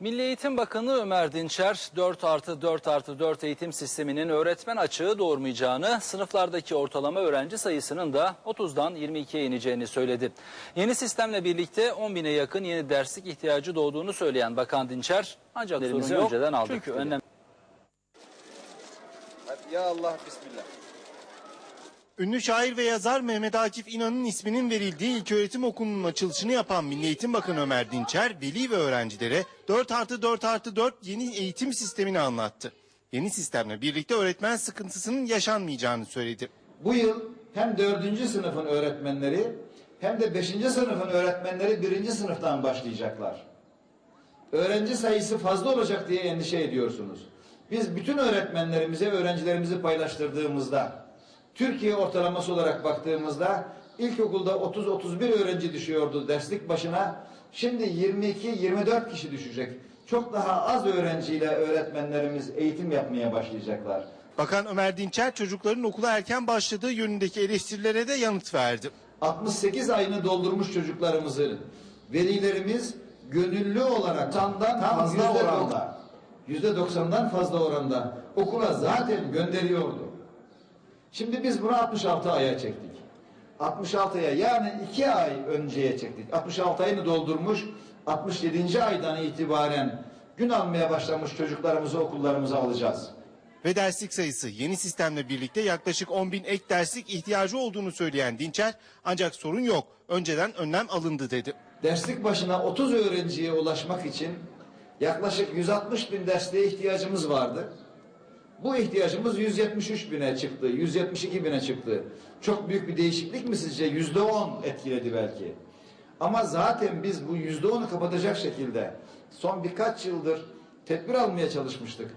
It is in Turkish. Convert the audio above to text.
Milli Eğitim Bakanı Ömer Dinçer 4 artı 4 artı 4 eğitim sisteminin öğretmen açığı doğurmayacağını, sınıflardaki ortalama öğrenci sayısının da 30'dan 22'ye ineceğini söyledi. Yeni sistemle birlikte 10 bine yakın yeni derslik ihtiyacı doğduğunu söyleyen Bakan Dinçer ancak sorun yok önceden aldık çünkü önlem ya Allah bismillah. Ünlü şair ve yazar Mehmet Akif İnan'ın isminin verildiği ilköğretim okulunun açılışını yapan Milli Eğitim Bakanı Ömer Dinçer, veli ve öğrencilere 4 artı 4 artı 4 yeni eğitim sistemini anlattı. Yeni sistemle birlikte öğretmen sıkıntısının yaşanmayacağını söyledi. Bu yıl hem dördüncü sınıfın öğretmenleri hem de beşinci sınıfın öğretmenleri birinci sınıftan başlayacaklar. Öğrenci sayısı fazla olacak diye endişe ediyorsunuz. Biz bütün öğretmenlerimize öğrencilerimizi paylaştırdığımızda Türkiye ortalaması olarak baktığımızda ilkokulda 30-31 öğrenci düşüyordu derslik başına. Şimdi 22-24 kişi düşecek. Çok daha az öğrenciyle öğretmenlerimiz eğitim yapmaya başlayacaklar. Bakan Ömer Dinçer çocukların okula erken başladığı yönündeki eleştirilere de yanıt verdi. 68 ayını doldurmuş çocuklarımızı velilerimiz gönüllü olarak tandan fazla oranda yüzde 90'dan fazla oranda okula zaten gönderiyordu. Şimdi biz bunu 66 aya çektik. 66'ya yani 2 ay önceye çektik. 66 ayını doldurmuş 67. aydan itibaren gün almaya başlamış çocuklarımızı okullarımıza alacağız. Ve derslik sayısı yeni sistemle birlikte yaklaşık 10 bin ek derslik ihtiyacı olduğunu söyleyen Dinçer, ancak sorun yok, önceden önlem alındı dedi. Derslik başına 30 öğrenciye ulaşmak için yaklaşık 160 bin dersliğe ihtiyacımız vardı. Bu ihtiyacımız 173 bine çıktı, 172 bine çıktı. Çok büyük bir değişiklik mi sizce? Yüzde 10 etkiledi belki. Ama zaten biz bu yüzde 10'u kapatacak şekilde son birkaç yıldır tedbir almaya çalışmıştık.